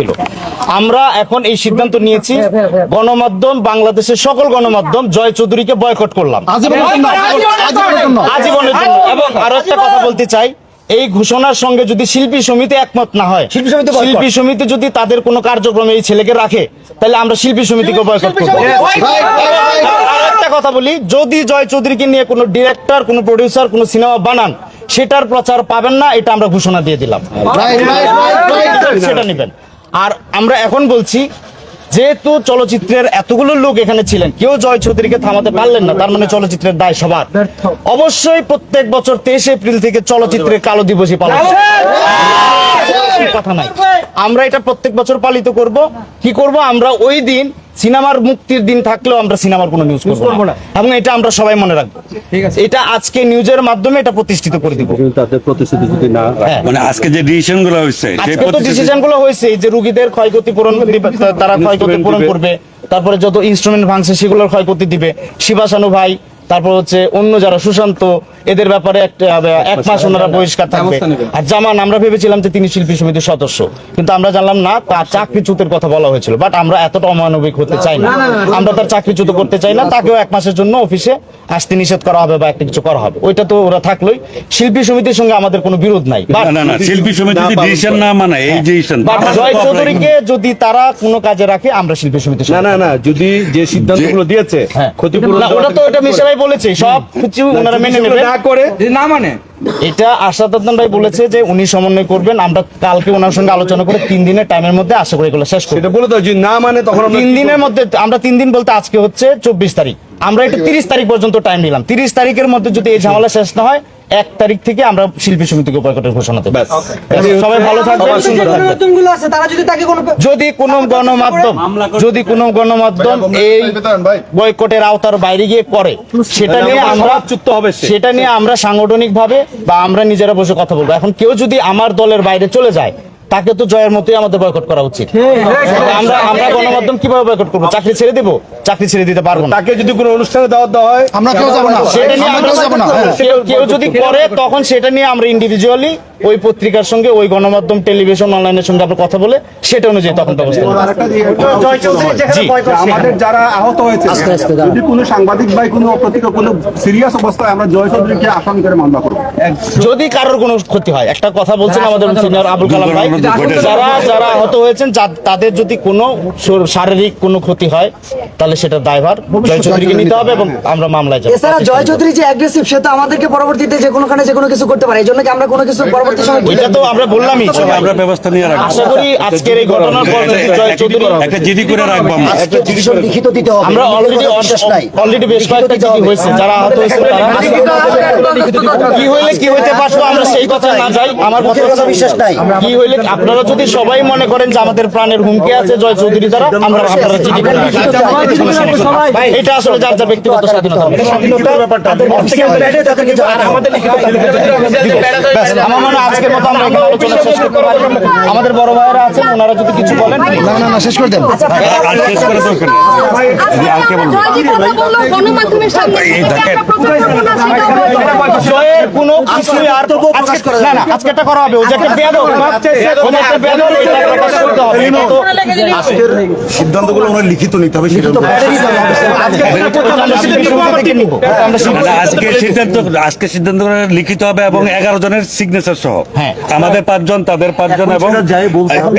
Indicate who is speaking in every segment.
Speaker 1: ছিল। আমরা এখন এই সিদ্ধান্ত নিয়েছি গণমাধ্যম বাংলাদেশের সকল গণমাধ্যম জয় চৌধুরীকে বয়কট করলাম।
Speaker 2: আজীবনের জন্য
Speaker 1: এবং আরও একটা কথা বলতে চাই এই ঘোষণার সঙ্গে যদি শিল্পী সমিতি একমত না হয়
Speaker 2: শিল্পী সমিতি
Speaker 1: শিল্পী সমিতি যদি তাদের কোনো কার্যক্রমে এই ছেলেকে রাখে তাহলে আমরা শিল্পী সমিতিকে বয়কট করব। আর একটা কথা বলি যদি জয় চৌধুরীকে নিয়ে কোনো ডিরেক্টর কোনো প্রডিউসার কোনো সিনেমা বানান সেটার প্রচার পাবেন না এটা আমরা ঘোষণা দিয়ে দিলাম। সেটা নেবেন। আর আমরা এখন বলছি যেহেতু চলচ্চিত্রের এতগুলো লোক এখানে ছিলেন কেউ জয় চৌধুরীকে থামাতে পারলেন না তার মানে চলচ্চিত্রের দায় সবার। অবশ্যই প্রত্যেক বছর তেইশ এপ্রিল থেকে চলচ্চিত্রের কালো দিবসই পালন কথা নাই। আমরা এটা প্রত্যেক বছর পালিত করব। কি করব? আমরা ওই দিন সিনেমার মুক্তির দিন থাকলেও আমরা সিনেমার কোনো নিউজ করব না। এবং এটা আমরা সবাই মনে রাখব। ঠিক আছে। এটা আজকে নিউজের মাধ্যমে এটা প্রতিষ্ঠিত করে দিব।
Speaker 3: তাদের প্রতিশ্রুতি যদি না
Speaker 1: হ্যাঁ।
Speaker 4: মানে আজকে যে ডিসিশনগুলো হয়েছে সেই
Speaker 1: আজকে তো ডিসিশনগুলো হয়েছে যে রুগীদের ক্ষয়ক্ষতি পূরণ তারা ক্ষয়ক্ষতি পূরণ করবে তারপরে যত ইনস্ট্রুমেন্ট ভাঙছে সেগুলোর ক্ষয়ক্ষতি দিবে। শিবাসানু ভাই তারপর হচ্ছে অন্য যারা সুশান্ত এদের ব্যাপারে একটা এক মাস ওনারা বহিষ্কার থাকবে। আর জামান আমরা ভেবেছিলাম যে তিনি শিল্পী সমিতির সদস্য কিন্তু আমরা জানলাম না তার চাকরিচ্যুতের কথা বলা হয়েছিল। বাট আমরা এতটা অমানবিক হতে চাই না। আমরা তার চাকরিচ্যুত করতে চাই না তাকেও এক মাসের জন্য অফিসে আসতে নিষেধ করা হবে বা একটা কিছু করা হবে। ওইটা তো ওরা থাকলোই। শিল্পী সমিতির সঙ্গে আমাদের কোনো বিরোধ নাই।
Speaker 4: না না না শিল্পী সমিতি ডিসিশন না মানে এই ডিসিশন
Speaker 1: বাট জয় চৌধুরীকে যদি তারা কোনো কাজে রাখে আমরা শিল্পী সমিতি
Speaker 3: না না না যদি যে সিদ্ধান্তগুলো দিয়েছে ক্ষতিপূরণ
Speaker 1: ওটা তো এটা মিশা ভাই বলেছে সব কিছু ওনারা মেনে
Speaker 3: নেবেন।
Speaker 1: নেবে
Speaker 3: না করে
Speaker 5: যদি না মানে?
Speaker 1: এটা আশাদ দত্তন ভাই বলেছে যে উনি সমন্বয় করবেন আমরা কালকে ওনার সঙ্গে আলোচনা করে তিন দিনের টাইমের মধ্যে আশা করি এগুলো শেষ করব।
Speaker 3: সেটা বলে দাও যদি না মানে তখন আমরা
Speaker 1: তিন দিনের মধ্যে আমরা তিন দিন বলতে আজকে হচ্ছে চব্বিশ তারিখ। আমরা একটু তিরিশ তারিখ পর্যন্ত টাইম নিলাম। তিরিশ তারিখের মধ্যে যদি এই ঝামেলা শেষ না হয় এক তারিখ থেকে আমরা শিল্পী সমিতিকে বয়কটের ঘোষণা দেবো। সবাই ভালো থাকবেন সুন্দর থাকবেন।
Speaker 5: যদি কোনো
Speaker 1: গণমাধ্যম যদি কোনো গণমাধ্যম এই বয়কটের আওতার বাইরে গিয়ে করে সেটা নিয়ে আমরা
Speaker 3: চুক্ত হবে
Speaker 1: সেটা নিয়ে আমরা সাংগঠনিক ভাবে বা আমরা নিজেরা বসে কথা বলব। এখন কেউ যদি আমার দলের বাইরে চলে যায় তাকে তো জয়ের মতোই আমাদের বয়কট করা উচিত। আমরা আমরা গণমাধ্যম কীভাবে বয়কট করব? চাকরি ছেড়ে দিব? চাকরি ছেড়ে দিতে পারব না।
Speaker 3: তাকে যদি কোনো অনুষ্ঠানে দাওয়াত দেওয়া হয়
Speaker 2: আমরা কেউ যাব না।
Speaker 1: সেটা নিয়ে
Speaker 2: আমরা
Speaker 1: আমরা
Speaker 2: যাব না। হ্যাঁ।
Speaker 1: কেউ কেউ যদি করে তখন সেটা নিয়ে আমরা ইন্ডিভিজুয়ালি ওই পত্রিকার সঙ্গে ওই গণমাধ্যম টেলিভিশন অনলাইনের সঙ্গে আমরা কথা বলে সেটা অনুযায়ী তখন ব্যবস্থা।
Speaker 6: আমাদের যারা আহত হয়েছে যদি কোনো সাংবাদিক ভাই কোনো অপ্রতিক কোনো সিরিয়াস অবস্থায় আমরা জয় চৌধুরীকে আসামি করে মামলা করব।
Speaker 1: যদি কারোর কোনো ক্ষতি হয় একটা কথা বলছেন আমাদের সিনিয়র আবুল কালাম ভাই যারা যারা আহত হয়েছেন তাদের যদি কোনো শারীরিক কোনো ক্ষতি হয় তাহলে সেটা দায়ভার। জয় চৌধুরীকে নিতে হবে এবং আমরা মামলায় যাব।
Speaker 7: এছাড়া জয় চৌধুরী যে অ্যাগ্রেসিভ সে তো আমাদেরকে পরবর্তীতে যে কোনোখানে যে কোনো কিছু করতে পারে এই জন্য কি আমরা কোনো কিছু পরবর্তী সময়
Speaker 1: এটা তো আমরা বললামই।
Speaker 4: আমরা ব্যবস্থা নিয়ে রাখব।
Speaker 1: আশা করি আজকের এই ঘটনার পর জয় চৌধুরী
Speaker 4: একটা জিডি করে রাখব আমরা।
Speaker 2: আজকে চিঠির লিখিত দিতে হবে।
Speaker 1: আমরা অলরেডি
Speaker 2: নাই
Speaker 1: অলরেডি বেশ কয়েকটা চিঠি হয়েছে। যারা আহত হয়েছে তারা কি হইলে কি হইতে পারতো আমরা সেই কথা না যাই। আমার কথা
Speaker 2: মুখের কথা বিশ্বাস নাই।
Speaker 1: কি হইলে আপনারা যদি সবাই মনে করেন যে আমাদের প্রাণের হুমকি আছে জয় চৌধুরী দ্বারা আমরা আপনারা চিঠি করে এটা আসলে যার যার ব্যক্তিগত স্বাধীনতা। আমার মনে আজকের মতো আমরা এখানে আলোচনা শেষ করতে পারি। আমাদের বড় ভাইয়েরা আছেন ওনারা যদি কিছু বলেন।
Speaker 2: না না না শেষ করে দেন।
Speaker 4: শেষ করে দরকার নেই। আর কে বলব?
Speaker 8: গণমাধ্যমের সামনে
Speaker 1: জয়ের কোনো কিছুই আর আজকে না না আজকে এটা করা হবে। ও যে একটা বেদক ও যে একটা বেদক এটা প্রকাশ করতে হবে। এটা তো
Speaker 6: আজকের সিদ্ধান্তগুলো ওনার লিখিত নিতে হবে সেটা
Speaker 4: আজকে সিদ্ধান্ত আজকে সিদ্ধান্ত লিখিত হবে এবং এগারো জনের সিগনেচার সহ।
Speaker 1: হ্যাঁ।
Speaker 4: আমাদের পাঁচজন তাদের পাঁচজন এবং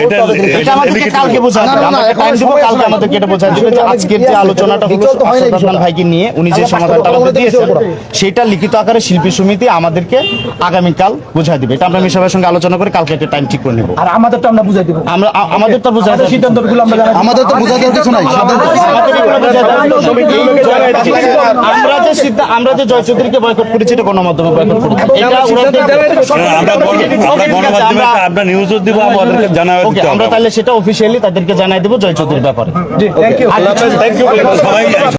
Speaker 4: এটা
Speaker 1: এটা আমাদেরকে কালকে বোঝাতে হবে। আমরা টাইম দেবো কালকে আমাদেরকে এটা বোঝাতে হবে। যে আজকের যে আলোচনাটা হলো
Speaker 2: লিখিত
Speaker 1: সেটা আকারে শিল্পী সমিতি আমাদেরকে আগামীকাল বোঝাই দিবে। এটা আমরা মিশাবের সঙ্গে আলোচনা করে কালকে একটা টাইম ঠিক করে নেব।
Speaker 5: আর আমাদের তো আমরা বুঝাই দিব।
Speaker 1: আমরা আমাদের তো বোঝা যায়
Speaker 5: সিদ্ধান্তগুলো আমরা জানাই
Speaker 2: আমাদের তো বোঝা দেওয়ার কিছু নাই সিদ্ধান্ত।
Speaker 1: আমরা যে আমরা যে জয় চৌধুরীকে বয়কট করেছি এটা গণমাধ্যমে বয়কট করেছি। এটা।
Speaker 4: আমরা নিউজও দিব আমাদেরকে জানাব
Speaker 1: ওকে আমরা তাহলে সেটা অফিসিয়ালি তাদেরকে জানাই দেবো জয় চৌধুরীর ব্যাপারে